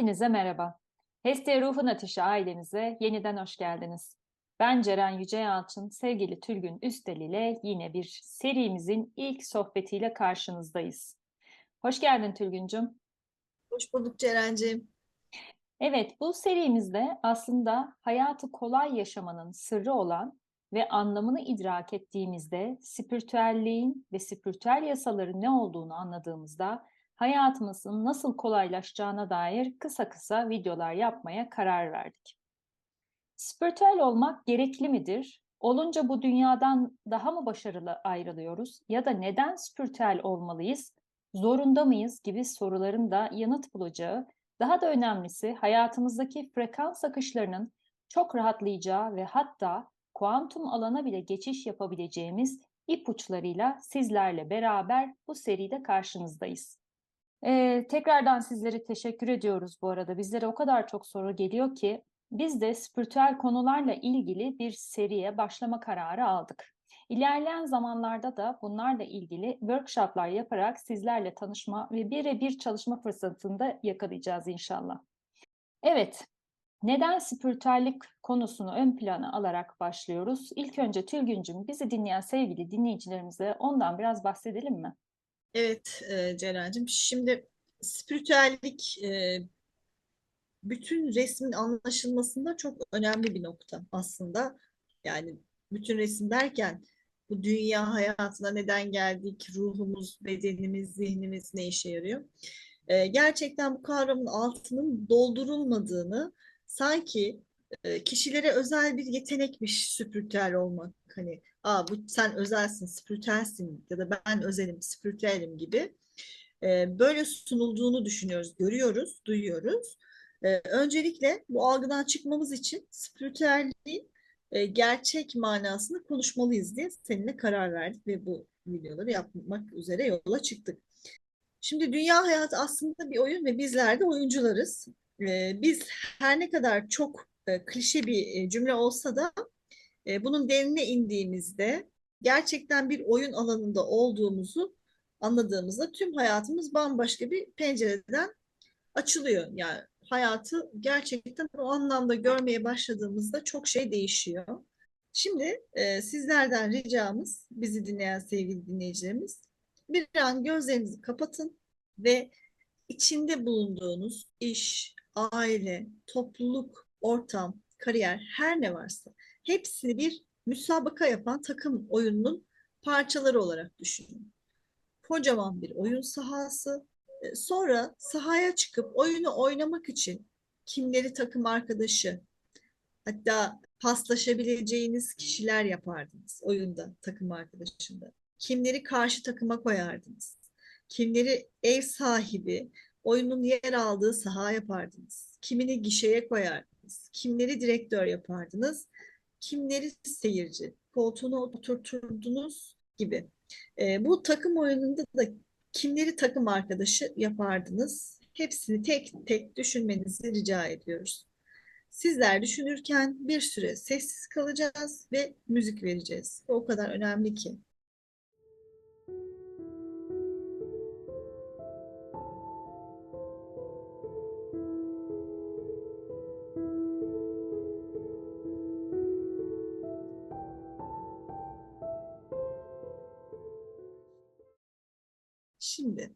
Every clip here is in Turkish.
Hepinize merhaba. Hestia Ruhun Ateşi ailemize yeniden hoş geldiniz. Ben Ceren Yüce Yalçın, sevgili Tülgün Üstel ile yine bir serimizin ilk sohbetiyle karşınızdayız. Hoş geldin Tülgüncüm. Hoş bulduk Ceren'ciğim. Evet, bu serimizde aslında hayatı kolay yaşamanın sırrı olan ve anlamını idrak ettiğimizde spiritüelliğin ve spiritüel yasaların ne olduğunu anladığımızda hayatımızın nasıl kolaylaşacağına dair kısa kısa videolar yapmaya karar verdik. Spiritüel olmak gerekli midir? Olunca bu dünyadan daha mı başarılı ayrılıyoruz? Ya da neden spiritüel olmalıyız? Zorunda mıyız? gibi soruların da yanıt bulacağı, daha da önemlisi hayatımızdaki frekans akışlarının çok rahatlayacağı ve hatta kuantum alana bile geçiş yapabileceğimiz ipuçlarıyla sizlerle beraber bu seride karşınızdayız. Ee, tekrardan sizlere teşekkür ediyoruz bu arada. Bizlere o kadar çok soru geliyor ki biz de spiritüel konularla ilgili bir seriye başlama kararı aldık. İlerleyen zamanlarda da bunlarla ilgili workshoplar yaparak sizlerle tanışma ve birebir çalışma fırsatını da yakalayacağız inşallah. Evet, neden spiritüellik konusunu ön plana alarak başlıyoruz? İlk önce Tülgüncüm bizi dinleyen sevgili dinleyicilerimize ondan biraz bahsedelim mi? Evet e, Ceren'cim. Şimdi spiritüellik e, bütün resmin anlaşılmasında çok önemli bir nokta aslında. Yani bütün resim derken bu dünya hayatına neden geldik, ruhumuz, bedenimiz, zihnimiz ne işe yarıyor? E, gerçekten bu kavramın altının doldurulmadığını sanki e, kişilere özel bir yetenekmiş spiritüel olmak. Hani Aa, bu sen özelsin, spiritüelsin ya da ben özelim, spiritüelim gibi e, böyle sunulduğunu düşünüyoruz, görüyoruz, duyuyoruz. E, öncelikle bu algıdan çıkmamız için spiritüelliğin e, gerçek manasını konuşmalıyız diye seninle karar verdik ve bu videoları yapmak üzere yola çıktık. Şimdi dünya hayatı aslında bir oyun ve bizler de oyuncularız. E, biz her ne kadar çok e, klişe bir e, cümle olsa da e, bunun derinine indiğimizde gerçekten bir oyun alanında olduğumuzu anladığımızda tüm hayatımız bambaşka bir pencereden açılıyor. Yani hayatı gerçekten o anlamda görmeye başladığımızda çok şey değişiyor. Şimdi e, sizlerden ricamız, bizi dinleyen sevgili dinleyicilerimiz, bir an gözlerinizi kapatın ve içinde bulunduğunuz iş, aile, topluluk, ortam, kariyer her ne varsa hepsini bir müsabaka yapan takım oyununun parçaları olarak düşünün. Kocaman bir oyun sahası. E, sonra sahaya çıkıp oyunu oynamak için kimleri takım arkadaşı, hatta paslaşabileceğiniz kişiler yapardınız oyunda takım arkadaşında. Kimleri karşı takıma koyardınız. Kimleri ev sahibi, oyunun yer aldığı saha yapardınız. Kimini gişeye koyardınız. Kimleri direktör yapardınız kimleri seyirci, koltuğuna oturturdunuz gibi. E, bu takım oyununda da kimleri takım arkadaşı yapardınız? Hepsini tek tek düşünmenizi rica ediyoruz. Sizler düşünürken bir süre sessiz kalacağız ve müzik vereceğiz. O kadar önemli ki. Şimdi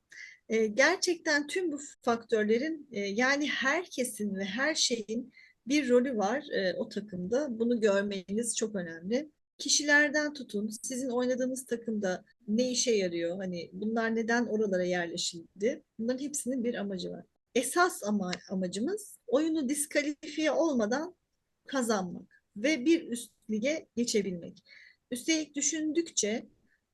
e, gerçekten tüm bu faktörlerin e, yani herkesin ve her şeyin bir rolü var e, o takımda. Bunu görmeniz çok önemli. Kişilerden tutun, sizin oynadığınız takımda ne işe yarıyor? Hani bunlar neden oralara yerleşildi? Bunların hepsinin bir amacı var. Esas ama amacımız oyunu diskalifiye olmadan kazanmak ve bir üst lige geçebilmek. Üstelik düşündükçe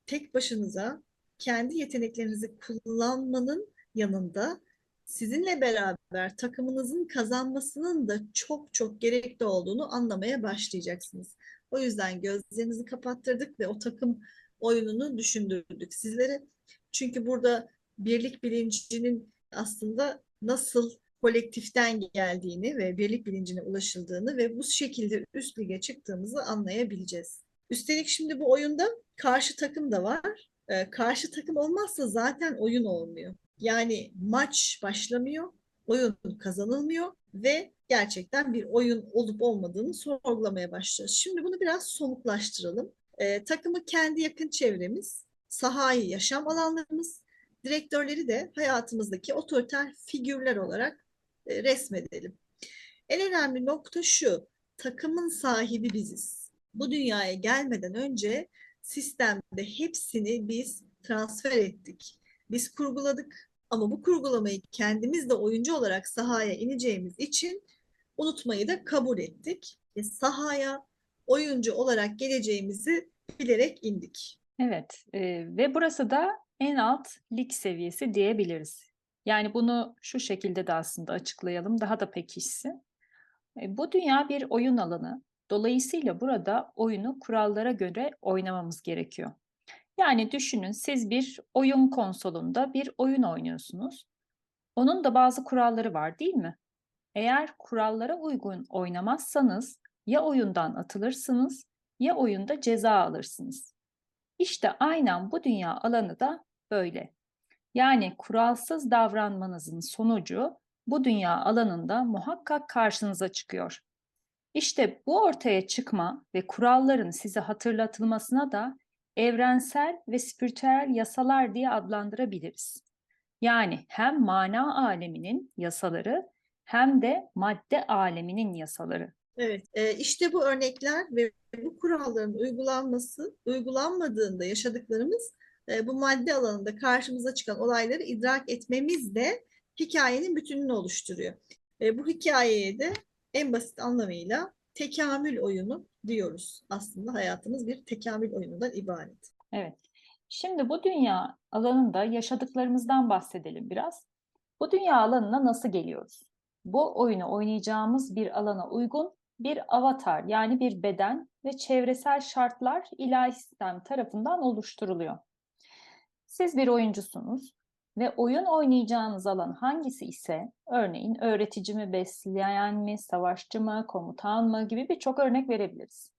tek başınıza kendi yeteneklerinizi kullanmanın yanında sizinle beraber takımınızın kazanmasının da çok çok gerekli olduğunu anlamaya başlayacaksınız. O yüzden gözlerinizi kapattırdık ve o takım oyununu düşündürdük sizlere. Çünkü burada birlik bilincinin aslında nasıl kolektiften geldiğini ve birlik bilincine ulaşıldığını ve bu şekilde üst lige çıktığımızı anlayabileceğiz. Üstelik şimdi bu oyunda karşı takım da var e, karşı takım olmazsa zaten oyun olmuyor. Yani maç başlamıyor, oyun kazanılmıyor ve gerçekten bir oyun olup olmadığını sorgulamaya başlıyoruz. Şimdi bunu biraz somutlaştıralım. Ee, takımı kendi yakın çevremiz, sahayı yaşam alanlarımız, direktörleri de hayatımızdaki otoriter figürler olarak e, resmedelim. En önemli nokta şu, takımın sahibi biziz. Bu dünyaya gelmeden önce sistemde hepsini biz transfer ettik. Biz kurguladık ama bu kurgulamayı kendimiz de oyuncu olarak sahaya ineceğimiz için unutmayı da kabul ettik. Ve sahaya oyuncu olarak geleceğimizi bilerek indik. Evet e, ve burası da en alt lig seviyesi diyebiliriz. Yani bunu şu şekilde de aslında açıklayalım daha da pekişsin. E, bu dünya bir oyun alanı. Dolayısıyla burada oyunu kurallara göre oynamamız gerekiyor. Yani düşünün siz bir oyun konsolunda bir oyun oynuyorsunuz. Onun da bazı kuralları var değil mi? Eğer kurallara uygun oynamazsanız ya oyundan atılırsınız ya oyunda ceza alırsınız. İşte aynen bu dünya alanı da böyle. Yani kuralsız davranmanızın sonucu bu dünya alanında muhakkak karşınıza çıkıyor. İşte bu ortaya çıkma ve kuralların size hatırlatılmasına da evrensel ve spiritüel yasalar diye adlandırabiliriz. Yani hem mana aleminin yasaları hem de madde aleminin yasaları. Evet, e, işte bu örnekler ve bu kuralların uygulanması, uygulanmadığında yaşadıklarımız e, bu madde alanında karşımıza çıkan olayları idrak etmemiz de hikayenin bütününü oluşturuyor. E, bu hikayeye de en basit anlamıyla tekamül oyunu diyoruz. Aslında hayatımız bir tekamül oyunundan ibaret. Evet. Şimdi bu dünya alanında yaşadıklarımızdan bahsedelim biraz. Bu dünya alanına nasıl geliyoruz? Bu oyunu oynayacağımız bir alana uygun bir avatar yani bir beden ve çevresel şartlar ilahi sistem tarafından oluşturuluyor. Siz bir oyuncusunuz ve oyun oynayacağınız alan hangisi ise örneğin öğretici mi, besleyen mi, savaşçı mı, komutan mı gibi birçok örnek verebiliriz.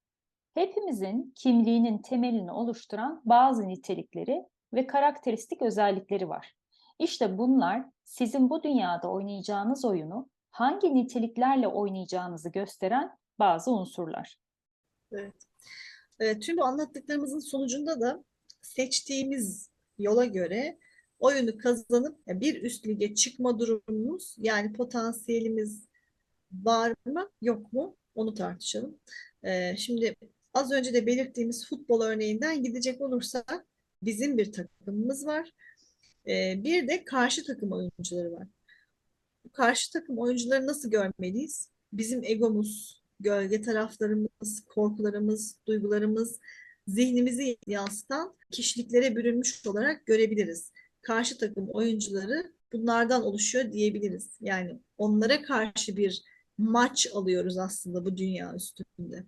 Hepimizin kimliğinin temelini oluşturan bazı nitelikleri ve karakteristik özellikleri var. İşte bunlar sizin bu dünyada oynayacağınız oyunu hangi niteliklerle oynayacağınızı gösteren bazı unsurlar. Evet. E, tüm bu anlattıklarımızın sonucunda da seçtiğimiz yola göre oyunu kazanıp bir üst lige çıkma durumumuz yani potansiyelimiz var mı yok mu onu tartışalım. E, şimdi az önce de belirttiğimiz futbol örneğinden gidecek olursak bizim bir takımımız var. E, bir de karşı takım oyuncuları var. Karşı takım oyuncuları nasıl görmeliyiz? Bizim egomuz, gölge taraflarımız, korkularımız, duygularımız, zihnimizi yansıtan kişiliklere bürünmüş olarak görebiliriz. Karşı takım oyuncuları bunlardan oluşuyor diyebiliriz. Yani onlara karşı bir maç alıyoruz aslında bu dünya üstünde.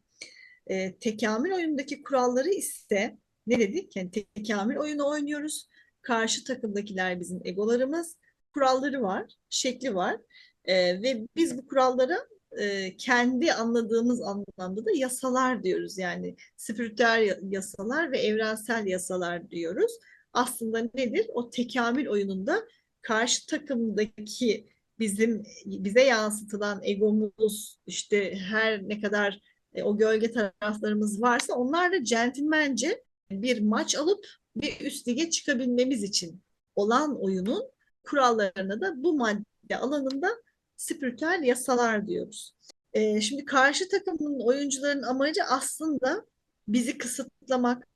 E, tekamül oyundaki kuralları ise ne dedik? Yani tekamül oyunu oynuyoruz. Karşı takımdakiler bizim egolarımız. Kuralları var, şekli var. E, ve biz bu kurallara e, kendi anladığımız anlamda da yasalar diyoruz. Yani spiritüel yasalar ve evrensel yasalar diyoruz. Aslında nedir? O tekamül oyununda karşı takımdaki bizim bize yansıtılan egomuz işte her ne kadar e, o gölge taraflarımız varsa onlarla centilmence bir maç alıp bir üst lige çıkabilmemiz için olan oyunun kurallarına da bu madde alanında spiritüel yasalar diyoruz. Ee, şimdi karşı takımın oyuncuların amacı aslında bizi kısıtlamak,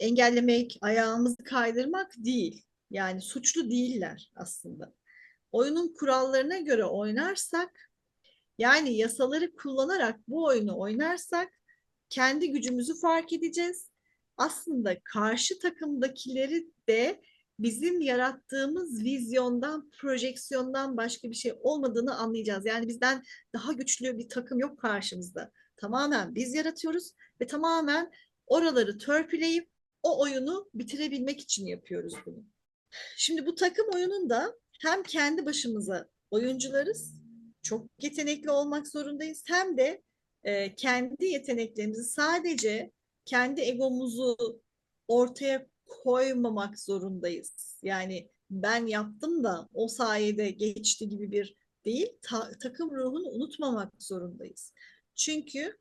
engellemek, ayağımızı kaydırmak değil. Yani suçlu değiller aslında. Oyunun kurallarına göre oynarsak, yani yasaları kullanarak bu oyunu oynarsak kendi gücümüzü fark edeceğiz. Aslında karşı takımdakileri de bizim yarattığımız vizyondan, projeksiyondan başka bir şey olmadığını anlayacağız. Yani bizden daha güçlü bir takım yok karşımızda. Tamamen biz yaratıyoruz ve tamamen oraları törpüleyip o oyunu bitirebilmek için yapıyoruz bunu. Şimdi bu takım oyununda hem kendi başımıza oyuncularız, çok yetenekli olmak zorundayız. Hem de e, kendi yeteneklerimizi sadece kendi egomuzu ortaya koymamak zorundayız. Yani ben yaptım da o sayede geçti gibi bir değil, ta- takım ruhunu unutmamak zorundayız. Çünkü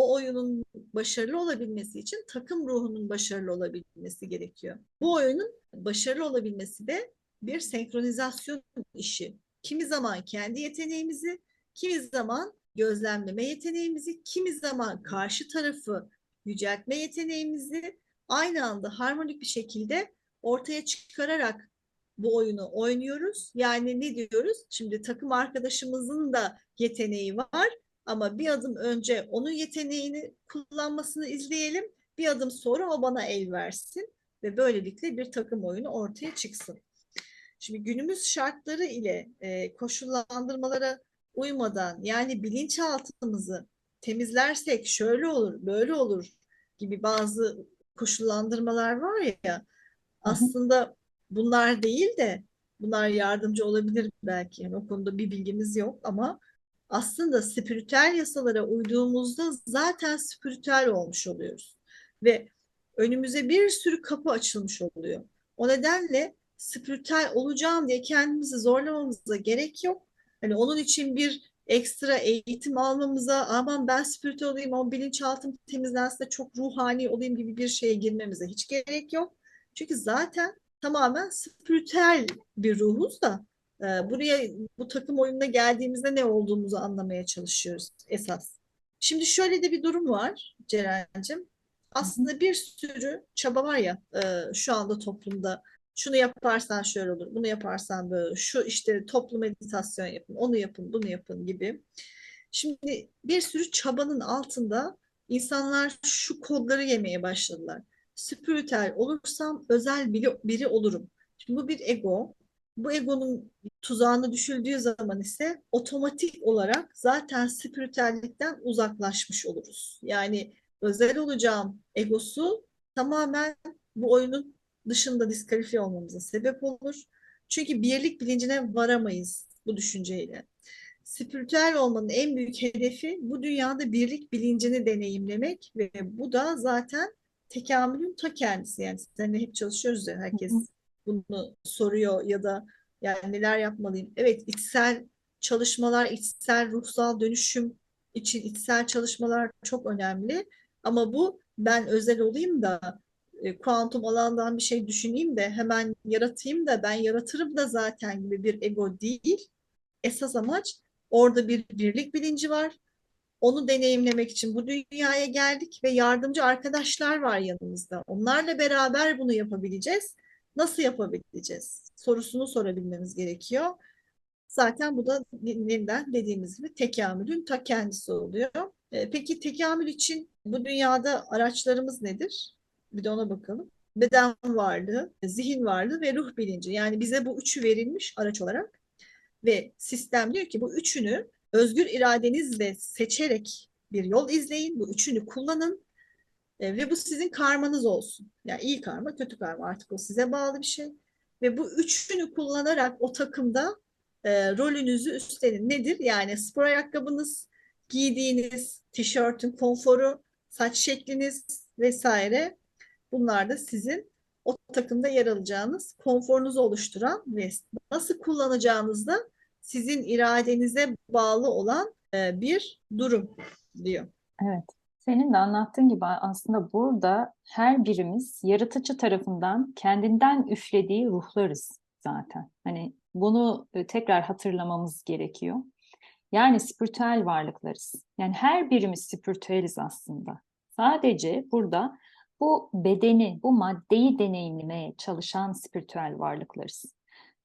o oyunun başarılı olabilmesi için takım ruhunun başarılı olabilmesi gerekiyor. Bu oyunun başarılı olabilmesi de bir senkronizasyon işi. Kimi zaman kendi yeteneğimizi, kimi zaman gözlemleme yeteneğimizi, kimi zaman karşı tarafı yüceltme yeteneğimizi aynı anda harmonik bir şekilde ortaya çıkararak bu oyunu oynuyoruz. Yani ne diyoruz? Şimdi takım arkadaşımızın da yeteneği var ama bir adım önce onun yeteneğini kullanmasını izleyelim. Bir adım sonra o bana el versin ve böylelikle bir takım oyunu ortaya çıksın. Şimdi günümüz şartları ile e, koşullandırmalara uymadan yani bilinçaltımızı temizlersek şöyle olur, böyle olur gibi bazı koşullandırmalar var ya aslında bunlar değil de bunlar yardımcı olabilir belki. Yani o konuda bir bilgimiz yok ama aslında spiritüel yasalara uyduğumuzda zaten spiritüel olmuş oluyoruz. Ve önümüze bir sürü kapı açılmış oluyor. O nedenle spiritüel olacağım diye kendimizi zorlamamıza gerek yok. Hani onun için bir ekstra eğitim almamıza, aman ben spiritüel olayım, o bilinçaltım temizlense çok ruhani olayım gibi bir şeye girmemize hiç gerek yok. Çünkü zaten tamamen spiritüel bir ruhuz da buraya bu takım oyununa geldiğimizde ne olduğumuzu anlamaya çalışıyoruz esas. Şimdi şöyle de bir durum var Ceren'cim. Aslında bir sürü çaba var ya e, şu anda toplumda şunu yaparsan şöyle olur, bunu yaparsan böyle, şu işte toplu meditasyon yapın, onu yapın, bunu yapın gibi. Şimdi bir sürü çabanın altında insanlar şu kodları yemeye başladılar. Spiritüel olursam özel biri olurum. Şimdi bu bir ego. Bu egonun tuzağına düşüldüğü zaman ise otomatik olarak zaten spiritüellikten uzaklaşmış oluruz. Yani özel olacağım egosu tamamen bu oyunun dışında diskalifiye olmamıza sebep olur. Çünkü birlik bilincine varamayız bu düşünceyle. Spiritüel olmanın en büyük hedefi bu dünyada birlik bilincini deneyimlemek ve bu da zaten tekamülün ta kendisi. Yani seninle hep çalışıyoruz ya herkes bunu soruyor ya da yani neler yapmalıyım? Evet içsel çalışmalar, içsel ruhsal dönüşüm için içsel çalışmalar çok önemli. Ama bu ben özel olayım da e, kuantum alandan bir şey düşüneyim de hemen yaratayım da ben yaratırım da zaten gibi bir ego değil. Esas amaç orada bir birlik bilinci var. Onu deneyimlemek için bu dünyaya geldik ve yardımcı arkadaşlar var yanımızda. Onlarla beraber bunu yapabileceğiz. Nasıl yapabileceğiz? Sorusunu sorabilmemiz gerekiyor. Zaten bu da yeniden dediğimiz gibi tekamülün ta kendisi oluyor. E, Peki tekamül için bu dünyada araçlarımız nedir? Bir de ona bakalım. Beden varlığı, zihin varlığı ve ruh bilinci. Yani bize bu üçü verilmiş araç olarak. Ve sistem diyor ki bu üçünü özgür iradenizle seçerek bir yol izleyin. Bu üçünü kullanın. E, ve bu sizin karmanız olsun. Yani iyi karma, kötü karma artık o size bağlı bir şey. Ve bu üçünü kullanarak o takımda e, rolünüzü üstlenin. Nedir? Yani spor ayakkabınız, giydiğiniz tişörtün konforu, saç şekliniz vesaire. Bunlar da sizin o takımda yer alacağınız konforunuzu oluşturan ve nasıl kullanacağınız da sizin iradenize bağlı olan e, bir durum diyor. Evet. Senin de anlattığın gibi aslında burada her birimiz yaratıcı tarafından kendinden üflediği ruhlarız zaten. Hani bunu e, tekrar hatırlamamız gerekiyor. Yani spiritüel varlıklarız. Yani her birimiz spiritüeliz aslında. Sadece burada bu bedeni, bu maddeyi deneyimlemeye çalışan spiritüel varlıklarız.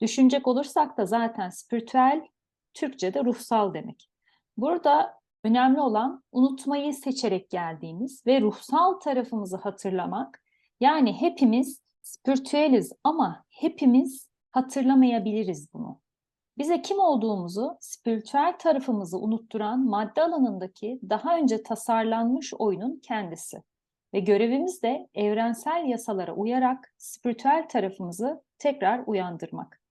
Düşünecek olursak da zaten spiritüel Türkçe'de ruhsal demek. Burada önemli olan unutmayı seçerek geldiğimiz ve ruhsal tarafımızı hatırlamak. Yani hepimiz spiritüeliz ama hepimiz hatırlamayabiliriz bunu. Bize kim olduğumuzu, spiritüel tarafımızı unutturan madde alanındaki daha önce tasarlanmış oyunun kendisi. Ve görevimiz de evrensel yasalara uyarak spiritüel tarafımızı tekrar uyandırmak.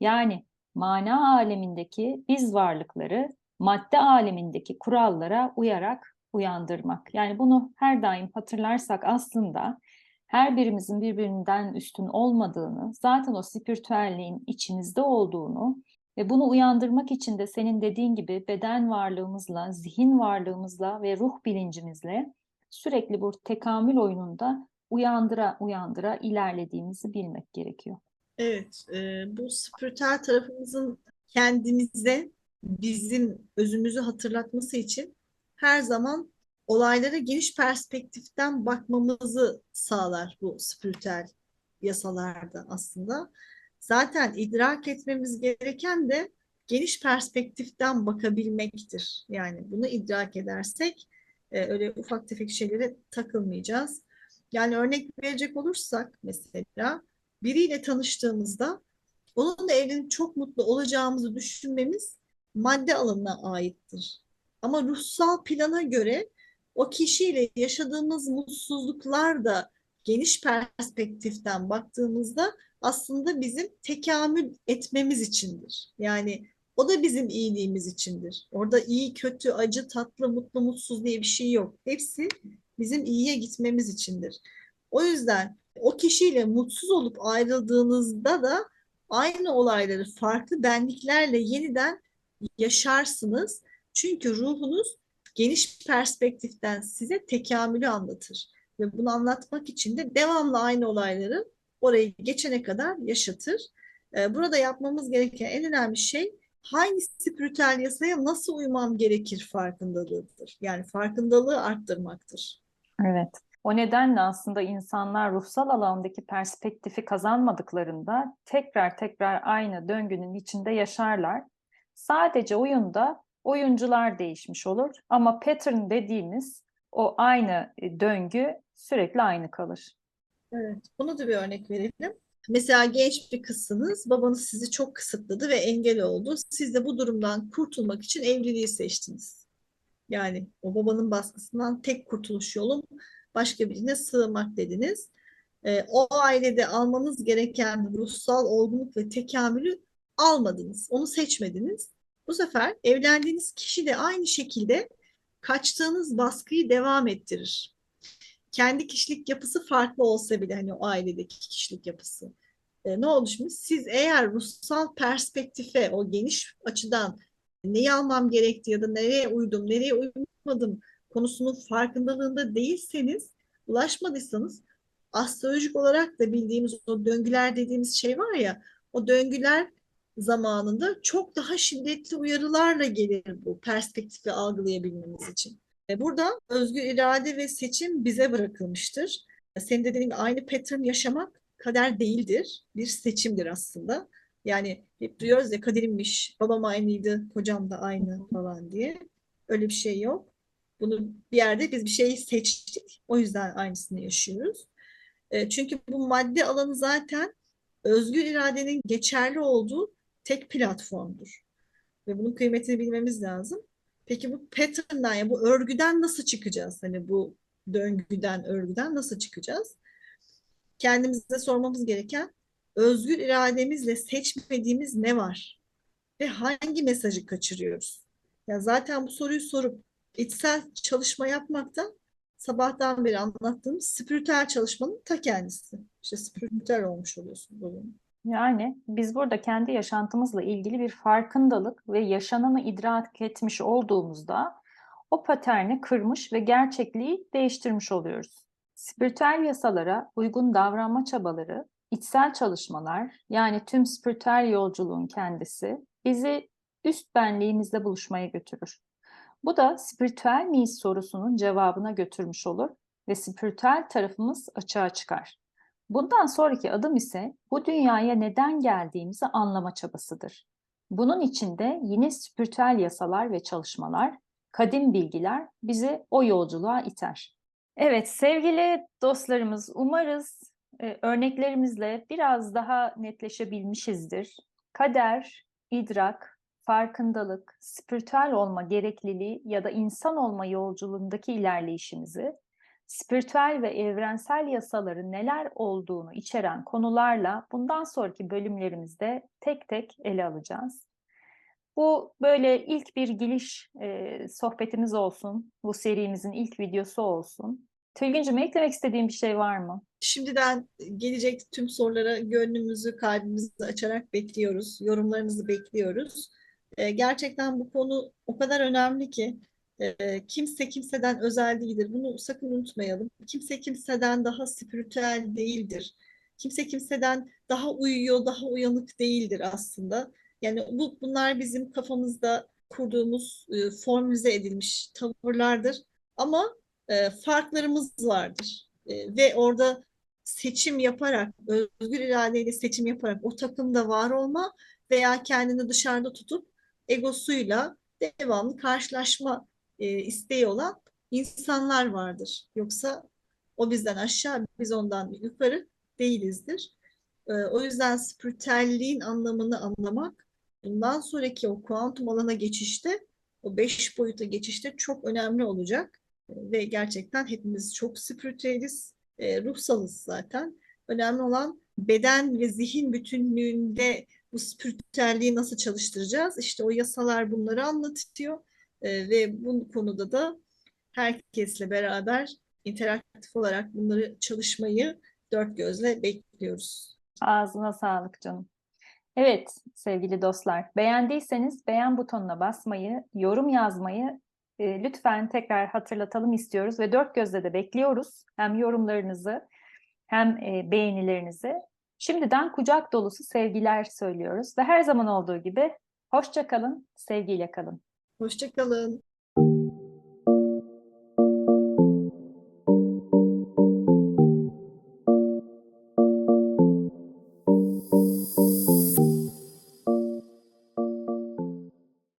Yani mana alemindeki biz varlıkları madde alemindeki kurallara uyarak uyandırmak. Yani bunu her daim hatırlarsak aslında her birimizin birbirinden üstün olmadığını, zaten o spiritüelliğin içimizde olduğunu Ve bunu uyandırmak için de senin dediğin gibi beden varlığımızla, zihin varlığımızla ve ruh bilincimizle sürekli bu tekamül oyununda uyandıra uyandıra ilerlediğimizi bilmek gerekiyor. Evet, e, bu spiritüel tarafımızın kendimize bizim özümüzü hatırlatması için her zaman olaylara geniş perspektiften bakmamızı sağlar bu spiritüel yasalarda aslında. Zaten idrak etmemiz gereken de geniş perspektiften bakabilmektir. Yani bunu idrak edersek e, öyle ufak tefek şeylere takılmayacağız. Yani örnek verecek olursak mesela biriyle tanıştığımızda onunla evlenip çok mutlu olacağımızı düşünmemiz madde alanına aittir. Ama ruhsal plana göre o kişiyle yaşadığımız mutsuzluklar da geniş perspektiften baktığımızda aslında bizim tekamül etmemiz içindir. Yani o da bizim iyiliğimiz içindir. Orada iyi, kötü, acı, tatlı, mutlu, mutsuz diye bir şey yok. Hepsi bizim iyiye gitmemiz içindir. O yüzden o kişiyle mutsuz olup ayrıldığınızda da aynı olayları farklı benliklerle yeniden yaşarsınız. Çünkü ruhunuz geniş perspektiften size tekamülü anlatır. Ve bunu anlatmak için de devamlı aynı olayları orayı geçene kadar yaşatır. Ee, burada yapmamız gereken en önemli şey hangi spiritüel yasaya nasıl uymam gerekir farkındalığıdır. Yani farkındalığı arttırmaktır. Evet. O nedenle aslında insanlar ruhsal alandaki perspektifi kazanmadıklarında tekrar tekrar aynı döngünün içinde yaşarlar. Sadece oyunda oyuncular değişmiş olur ama pattern dediğimiz o aynı e, döngü sürekli aynı kalır. Evet, bunu da bir örnek verelim. Mesela genç bir kızsınız, babanız sizi çok kısıtladı ve engel oldu. Siz de bu durumdan kurtulmak için evliliği seçtiniz. Yani o babanın baskısından tek kurtuluş yolum başka birine sığmak dediniz. Ee, o ailede almanız gereken ruhsal olgunluk ve tekamülü almadınız. Onu seçmediniz. Bu sefer evlendiğiniz kişi de aynı şekilde kaçtığınız baskıyı devam ettirir. Kendi kişilik yapısı farklı olsa bile hani o ailedeki kişilik yapısı. Ee, ne oldu şimdi? Siz eğer ruhsal perspektife, o geniş açıdan neyi almam gerekti ya da nereye uydum, nereye uymadım konusunun farkındalığında değilseniz, ulaşmadıysanız astrolojik olarak da bildiğimiz o döngüler dediğimiz şey var ya, o döngüler zamanında çok daha şiddetli uyarılarla gelir bu perspektifi algılayabilmemiz için. E, Burada özgür irade ve seçim bize bırakılmıştır. Senin dediğin gibi aynı pattern yaşamak kader değildir. Bir seçimdir aslında. Yani hep duyuyoruz ya kaderimmiş, babam aynıydı, kocam da aynı falan diye. Öyle bir şey yok. Bunu bir yerde biz bir şeyi seçtik. O yüzden aynısını yaşıyoruz. E, Çünkü bu madde alanı zaten özgür iradenin geçerli olduğu tek platformdur. Ve bunun kıymetini bilmemiz lazım. Peki bu pattern'dan ya bu örgüden nasıl çıkacağız? Hani bu döngüden, örgüden nasıl çıkacağız? Kendimize sormamız gereken özgür irademizle seçmediğimiz ne var? Ve hangi mesajı kaçırıyoruz? Ya zaten bu soruyu sorup içsel çalışma yapmaktan sabahtan beri anlattığım spiritüel çalışmanın ta kendisi. İşte spiritüel olmuş oluyorsun bugün. Yani biz burada kendi yaşantımızla ilgili bir farkındalık ve yaşananı idrak etmiş olduğumuzda o paterni kırmış ve gerçekliği değiştirmiş oluyoruz. Spiritüel yasalara uygun davranma çabaları, içsel çalışmalar yani tüm spiritüel yolculuğun kendisi bizi üst benliğimizle buluşmaya götürür. Bu da spiritüel miyiz sorusunun cevabına götürmüş olur ve spiritüel tarafımız açığa çıkar. Bundan sonraki adım ise bu dünyaya neden geldiğimizi anlama çabasıdır. Bunun için de yine spiritüel yasalar ve çalışmalar, kadim bilgiler bizi o yolculuğa iter. Evet sevgili dostlarımız umarız e, örneklerimizle biraz daha netleşebilmişizdir. Kader, idrak, farkındalık, spiritüel olma gerekliliği ya da insan olma yolculuğundaki ilerleyişimizi spiritüel ve evrensel yasaların neler olduğunu içeren konularla bundan sonraki bölümlerimizde tek tek ele alacağız. Bu böyle ilk bir giriş e, sohbetimiz olsun, bu serimizin ilk videosu olsun. Tülgüncüm eklemek istediğin bir şey var mı? Şimdiden gelecek tüm sorulara gönlümüzü, kalbimizi açarak bekliyoruz. Yorumlarınızı bekliyoruz. Ee, gerçekten bu konu o kadar önemli ki kimse kimseden özel değildir. Bunu sakın unutmayalım. Kimse kimseden daha spiritüel değildir. Kimse kimseden daha uyuyor, daha uyanık değildir aslında. Yani bu bunlar bizim kafamızda kurduğumuz, e, formüle edilmiş tavırlardır. Ama farklarımız vardır. Ve orada seçim yaparak, özgür iradeyle seçim yaparak o takımda var olma veya kendini dışarıda tutup egosuyla devamlı karşılaşma e, isteği olan insanlar vardır. Yoksa o bizden aşağı, biz ondan yukarı değilizdir. E, o yüzden spiritüelliğin anlamını anlamak, bundan sonraki o kuantum alana geçişte, o beş boyuta geçişte çok önemli olacak. E, Ve gerçekten hepimiz çok spiritüeliz, e, ruhsalız zaten. Önemli olan beden ve zihin bütünlüğünde bu spiritüelliği nasıl çalıştıracağız? İşte o yasalar bunları anlatıyor. E, ve bu konuda da herkesle beraber interaktif olarak bunları çalışmayı dört gözle bekliyoruz. Ağzına sağlık canım. Evet sevgili dostlar, beğendiyseniz beğen butonuna basmayı, yorum yazmayı e, lütfen tekrar hatırlatalım istiyoruz ve dört gözle de bekliyoruz. Hem yorumlarınızı hem e, beğenilerinizi. Şimdiden kucak dolusu sevgiler söylüyoruz ve her zaman olduğu gibi hoşça kalın, sevgiyle kalın. Hoşça kalın.